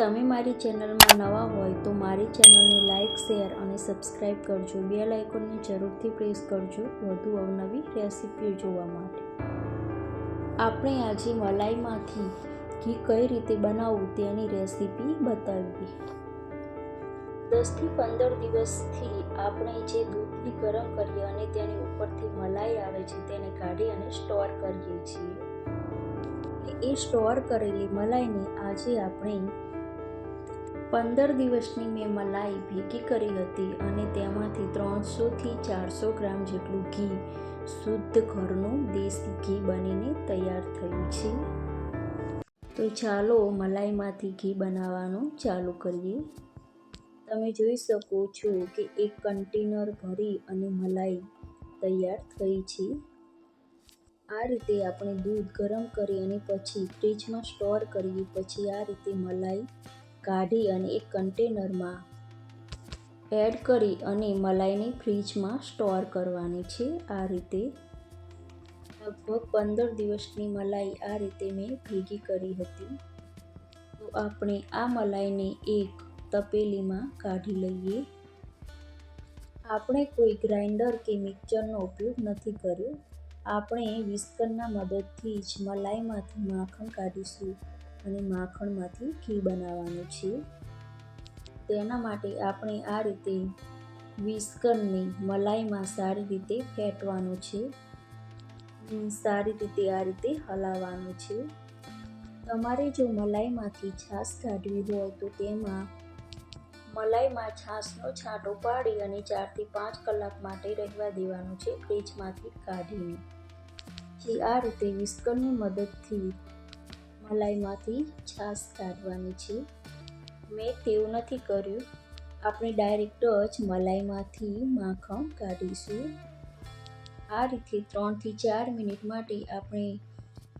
તમે મારી ચેનલમાં નવા હોય તો મારી ચેનલને લાઇક શેર અને સબસ્ક્રાઈબ કરજો. બે લાઇકોનને જરૂરથી પ્રેસ કરજો વધુ અવનવી રેસીપીઓ જોવા માટે. આપણે આજે મલાઈમાંથી ઘી કઈ રીતે બનાવવું તેની રેસિપી બતાવીએ. દસથી પંદર દિવસથી આપણે જે દૂધને ગરમ કરીએ અને તેની ઉપરથી મલાઈ આવે છે તેને કાઢી અને સ્ટોર કરીએ છીએ. એ સ્ટોર કરેલી મલાઈને આજે આપણે પંદર દિવસની મેં મલાઈ ભેગી કરી હતી અને તેમાંથી ત્રણસોથી ચારસો ગ્રામ જેટલું ઘી, શુદ્ધ ઘરનું દેશી ઘી બનીને તૈયાર થયું છે. તો ચાલો મલાઈમાંથી ઘી બનાવવાનું ચાલુ કરીએ. તમે જોઈ શકો છો કે એક કન્ટેનર ભરી અને મલાઈ તૈયાર થઈ છે. આ રીતે આપણે દૂધ ગરમ કરી અને પછી ફ્રીજમાં સ્ટોર કરીએ, પછી આ રીતે મલાઈ કાઢી અને એક કન્ટેનરમાં એડ કરી અને મલાઈને ફ્રીજમાં સ્ટોર કરવાની છે આ રીતે. લગભગ પંદર દિવસની મલાઈ આ રીતે મેં ભેગી કરી હતી. તો આપણે આ મલાઈને એક તપેલીમાં કાઢી લઈએ. આપણે કોઈ ગ્રાઇન્ડર કે મિક્સરનો ઉપયોગ નથી કર્યો. આપણે વિસ્કરના મદદથી જ મલાઈમાંથી માખણ કાઢીશું. અને માખણમાંથી ઘી બનાવવાનું છે. તેના માટે આપણે આ રીતે વિસ્કરને મલાઈમાં સારી રીતે ફેટવાનું છે. સારી રીતે આ રીતે હલાવવાનું છે. તમારે જો મલાઈમાંથી છાશ કાઢવી હોય તો તેમાં મલાઈમાં છાશનો છાંટો પાડી અને ચારથી પાંચ કલાક માટે રહેવા દેવાનું છે ફ્રીજમાંથી કાઢીને. જે આ રીતે વિસ્કરની મદદથી મલાઈમાંથી છાશ કાઢવાની છે. મેં તેવું નથી કર્યું. આપણે ડાયરેક્ટ જ મલાઈમાંથી માખણ કાઢીશું. આ રીતે ત્રણથી ચાર મિનિટ માટે આપણે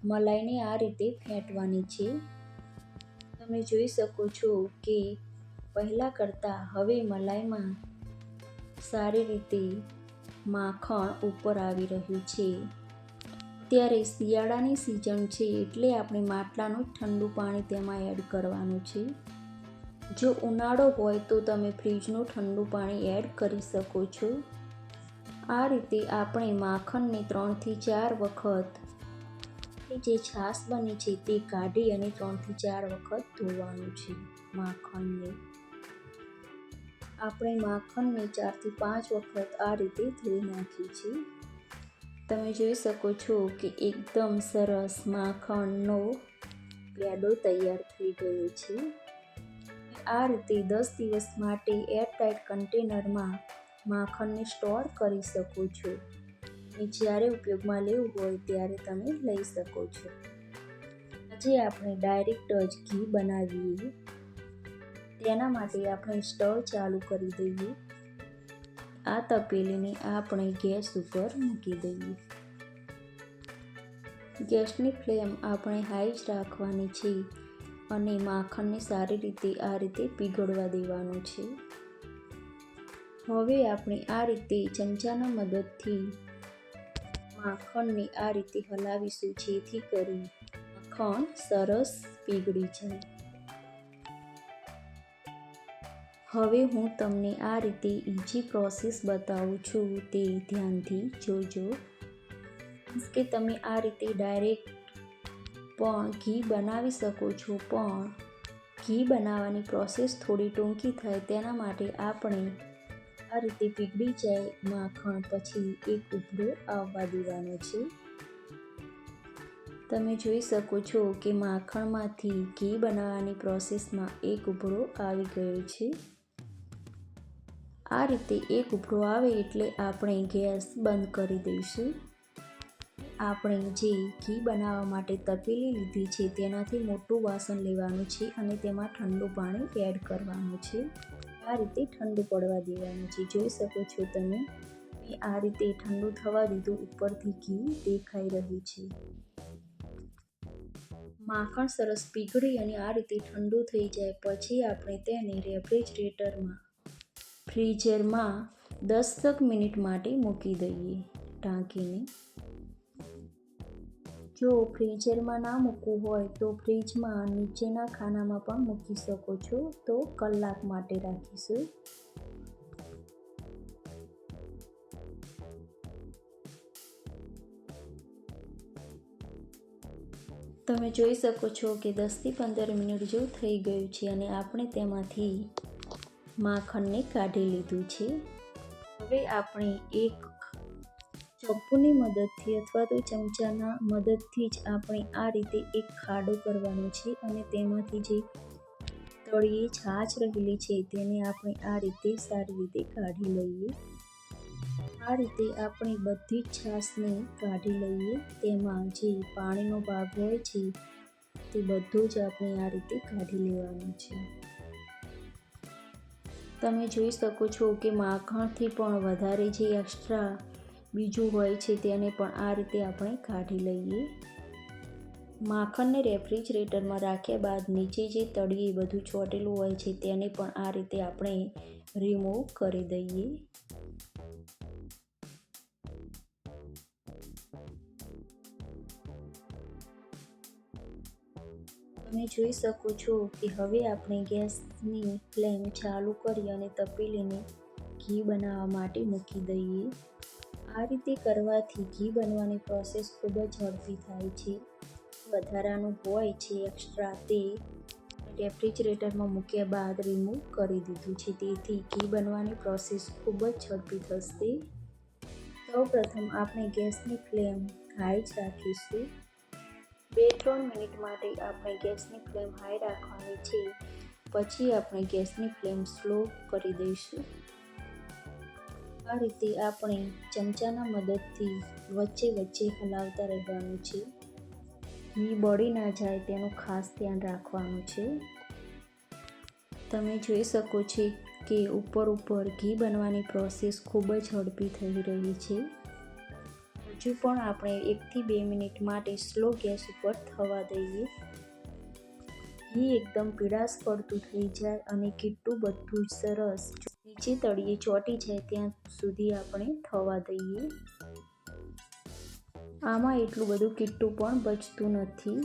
મલાઈને આ રીતે ફેંટવાની છે. તમે જોઈ શકો છો કે પહેલાં કરતાં હવે મલાઈમાં સારી રીતે માખણ ઉપર આવી રહ્યું છે. ત્યારે શિયાળાની સિઝન છે એટલે આપણે માટલાનું ઠંડુ પાણી તેમાં એડ કરવાનું છે. જો ઉનાળો હોય તો તમે ફ્રીજનું ઠંડુ પાણી એડ કરી શકો છો. આ રીતે આપણે માખણને ત્રણથી ચાર વખત જે છાશ બની છે તે કાઢી અને ત્રણથી ચાર વખત ધોવાનું છે માખણને આપણે માખણને ચારથી પાંચ વખત આ રીતે ધોઈ નાખીએ છીએ તમે જોઈ શકો છો કે એકદમ સરસ માખણનો પેડો તૈયાર થઈ ગયો છે. આ રીતે દસ દિવસ માટે એરટાઇટ કન્ટેનરમાં માખણને સ્ટોર કરી શકો છો. અને જ્યારે ઉપયોગમાં લેવું હોય ત્યારે તમે લઈ શકો છો. આજે આપણે ડાયરેક્ટ જ ઘી બનાવીએ. તેના માટે આપણે સ્ટવ ચાલુ કરી દઈએ. આ તપેલીને આપણે ગેસ ઉપર મૂકી દઈએ. ગેસની ફ્લેમ આપણે હાઈ જ રાખવાની છે અને માખણને સારી રીતે આ રીતે પીગળવા દેવાનું છે. હવે આપણે આ રીતે ચમચાના મદદથી માખણને આ રીતે હલાવીશું જેથી કરી માખણ સરસ પીગળી જાય. હવે હું તમને આ રીતે ઇઝી પ્રોસેસ બતાવું છું તે ધ્યાનથી જોજો. કે તમે આ રીતે ડાયરેક્ટ પણ ઘી બનાવી શકો છો, પણ ઘી બનાવવાની પ્રોસેસ થોડી ટૂંકી થાય તેના માટે આપણે આ રીતે પીગળી જાય માખણ પછી એક ઉભરો આવવા દેવાનો છે. તમે જોઈ શકો છો કે માખણમાંથી ઘી બનાવવાની પ્રોસેસમાં એક ઉભરો આવી ગયો છે. આ રીતે એક ઉભરો આવે એટલે આપણે ગેસ બંધ કરી દઈશું. આપણે જે ઘી બનાવવા માટે તપેલી લીધી છે તેનાથી મોટું વાસણ લેવાનું છે અને તેમાં ઠંડુ પાણી એડ કરવાનું છે. આ રીતે ઠંડુ પડવા દેવાનું છે. જોઈ શકો છો તમે આ રીતે ઠંડુ થવા દીધું ઉપરથી ઘી દેખાઈ રહ્યું છે. માખણ સરસ પીગળી અને આ રીતે ઠંડુ થઈ જાય પછી આપણે તેને રેફ્રિજરેટરમાં ફ્રીઝરમાં દસક મિનિટ માટે મૂકી દઈએ ઢાંકીને. જો ફ્રીઝરમાં ના મૂકવું હોય તો ફ્રીજમાં નીચેના ખાનામાં પણ મૂકી શકો છો, તો કલાક માટે રાખીશું. તમે જોઈ શકો છો કે દસથી પંદર મિનિટ જેવું થઈ ગયું છે અને આપણે તેમાંથી માખણને કાઢી લીધું છે. હવે આપણે એક ચપ્પુની મદદથી અથવા તો ચમચાના મદદથી જ આપણે આ રીતે એક ખાડો કરવાનો છે અને તેમાંથી જે તળીએ છાછ રહેલી છે તેને આપણે આ રીતે સારી રીતે કાઢી લઈએ. આ રીતે આપણે બધી જ છાશને કાઢી લઈએ. તેમાં જે પાણીનો ભાગ હોય છે તે બધું જ આપણે આ રીતે કાઢી લેવાનું છે. તમે જોઈ શકો છો કે માખણથી પણ વધારે જે એક્સ્ટ્રા બીજું હોય છે તેને પણ આ રીતે આપણે કાઢી લઈએ. માખણને રેફ્રિજરેટરમાં રાખ્યા બાદ નીચે જે તળિયે બધું ચોટેલું હોય છે તેને પણ આ રીતે આપણે રિમૂવ કરી દઈએ. તમે જોઈ શકો છો કે હવે આપણે ગેસની ફ્લેમ ચાલુ કરી અને તપેલીને ઘી બનાવવા માટે મૂકી દઈએ. આ રીતે કરવાથી ઘી બનવાની પ્રોસેસ ખૂબ જ ઝડપી થાય છે. વધારાનું હોય છે એક્સ્ટ્રા તે રેફ્રિજરેટરમાં મૂક્યા બાદ રિમૂવ કરી દીધું છે. તેથી ઘી બનવાની પ્રોસેસ ખૂબ જ ઝડપી થશે. સૌ પ્રથમ આપણે ગેસની ફ્લેમ હાઈ જ રાખીશું. બે ત્રણ મિનિટ માટે આપણે ગેસની ફ્લેમ હાઈ રાખવાની છે. પછી આપણે ગેસની ફ્લેમ સ્લો કરી દઈશું. આ રીતે આપણે ચમચાના મદદથી વચ્ચે વચ્ચે હલાવતા રહેવાનું છે. ઘી બળી ના જાય તેનું ખાસ ધ્યાન રાખવાનું છે. તમે જોઈ શકો છો કે ઉપર ઉપર ઘી બનવાની પ્રોસેસ ખૂબ જ ઝડપી થઈ રહી છે. હજુ પણ આપણે એકથી બે મિનિટ માટે સ્લો ગેસ ઉપર થવા દઈએ. ઘી એકદમ પીળાશ પડતું થઈ જાય અને કેટલું બધું જ સરસ નીચે તળીએ ચોટી જાય ત્યાં સુધી આપણે થવા દઈએ. આમાં એટલું બધું કીટું પણ બચતું નથી.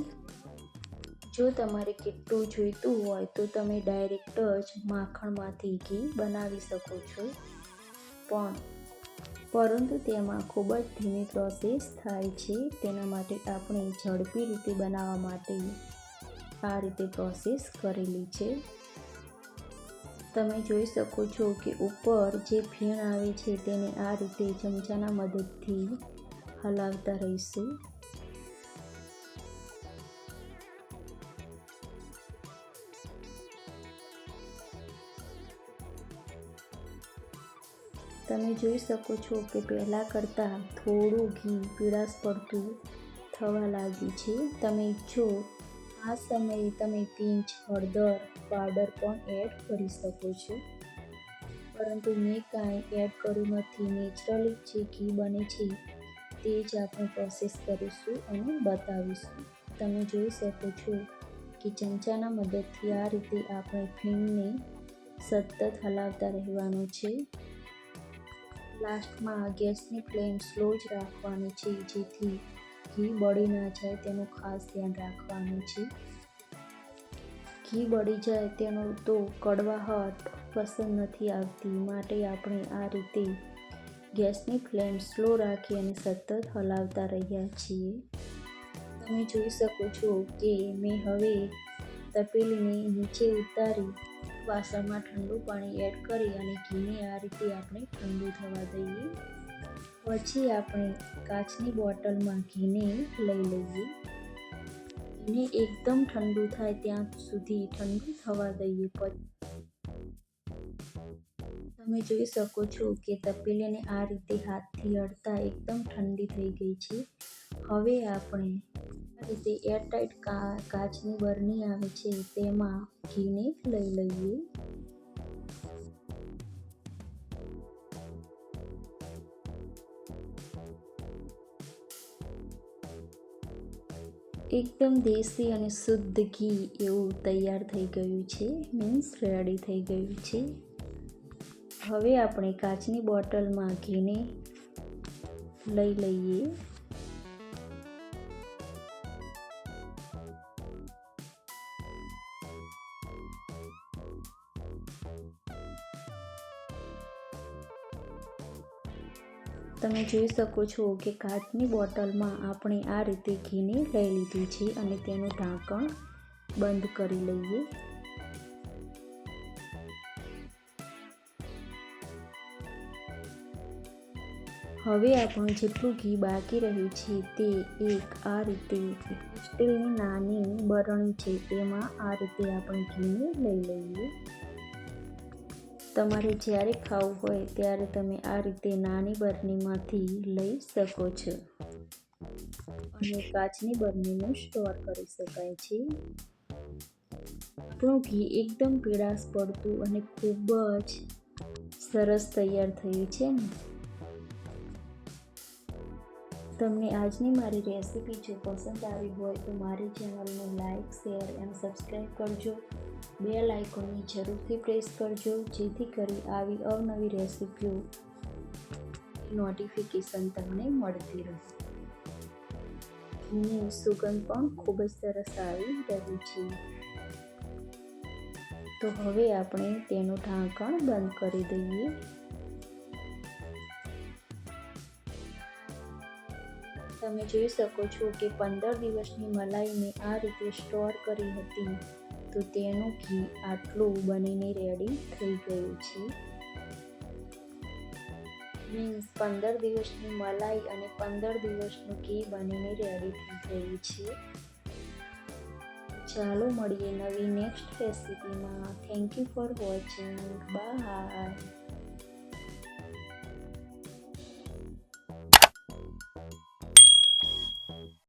જો તમારે કેટલું જોઈતું હોય તો તમે ડાયરેક્ટ જ માખણમાંથી ઘી બનાવી શકો છો. પણ પરંતુ તેમાં ખૂબ જ ધીમી પ્રોસેસ થાય છે. તેના માટે આપણે ઝડપી રીતે બનાવવા માટે આ રીતે પ્રોસેસ કરેલી છે. તમે જોઈ શકો છો કે ઉપર જે ફીણ આવે છે તેને આ રીતે ચમચાના મદદથી હલાવતા રહીશું. તમે જોઈ શકો છો કે પહેલાં કરતાં થોડું ઘી પીળાશ પડતું થવા લાગ્યું છે. તમે ઈચ્છો આ સમયે તમે પિંચ, હળદર, પાવડર પણ એડ કરી શકો છો. પરંતુ મેં કાંઈ એડ કર્યું નથી. નેચરલી જે ઘી બને છે, તે જ આપણે પ્રોસેસ કરીશું અને બતાવીશું. તમે જોઈ શકો છો કે ચમચાના મદદથી આ રીતે આપણે ફીણને સતત હલાવતા રહેવાનું છે. લાસ્ટમાં ગેસની ફ્લેમ સ્લો જ રાખવાની છે, જેથી ઘી બળી ના જાય તેનું ખાસ ધ્યાન રાખવાનું છે. ઘી બળી જાય તેનો તો કડવાહટ પસંદ નથી આવતી, માટે આપણે આ રીતે ગેસની ફ્લેમ સ્લો રાખી અને સતત હલાવતા રહ્યા છીએ. તમે જોઈ શકો છો કે મેં હવે તપેલીને નીચે ઉતારી વાસણમાં ઠંડુ પાણી એડ કરી અને ઘીને આ રીતે આપણે ઠંડુ થવા દઈએ. પછી આપણે કાચની બોટલમાં ઘીને લઈ લઈએ. ઘીને એકદમ ઠંડુ થાય ત્યાં સુધી ઠંડુ થવા દઈએ. પછી તમે જોઈ શકો છો કે તપેલીને આ રીતે હાથથી અડતા એકદમ ઠંડી થઈ ગઈ છે. હવે આપણે આ રીતે એરટાઈટ કાચની બરણી આવે છે, તેમાં ઘીને લઈ લઈએ. એકદમ દેશી અને શુદ્ધ ઘી એવું તૈયાર થઈ ગયું છે મીન્સ રેડી થઈ ગયું છે. હવે આપણે કાચની બોટલમાં ઘીને લઈ લઈએ. તમે જોઈ શકો છો કે કાચની બોટલમાં આપણે આ રીતે ઘીને લઈ લીધી છે અને તેનું ઢાંકણ બંધ કરી લઈએ. હવે આપણું જેટલું ઘી બાકી રહ્યું છે તે એક આ રીતે સ્ટીલની નાની બરણી છે તેમાં આ રીતે આપણે ઘીને લઈ લઈએ. તમારે જ્યારે ખાવું હોય ત્યારે તમે આ રીતે નાની બરણીમાંથી લઈ શકો છો. અને કાચની બરણીનું સ્ટોર કરી શકાય છે. આપણું ઘી એકદમ પીળાશ પડતું અને ખૂબ જ સરસ તૈયાર થયું છે ને. તમને આજની મારી રેસીપી જો પસંદ આવી હોય તો મારી ચેનલને લાઇક શેર એન્ડ સબસ્ક્રાઈબ કરજો. બે લાઇકોની જરૂરથી પ્રેસ કરજો, જેથી કરી આવી અવનવી રેસીપીઓ નોટિફિકેશન તમને મળતી રહે ઘીની સુગંધ પણ ખૂબ જ સરસ આવી રહી છે. તો હવે આપણે તેનું ઢાંકણ બંધ કરી દઈએ. તમે જોઈ શકો છો કે પંદર દિવસની મલાઈને આ રીતે સ્ટોર કરી હતી. તો તેનું ઘી આટલું બનીને રેડી થઈ ગયું છે. મીન્સ પંદર દિવસની મલાઈ અને પંદર દિવસનું ઘી બનીને રેડી થઈ ગયું છે. ચાલો મળીએ નવી next રેસીપીમાં thank you for watching bye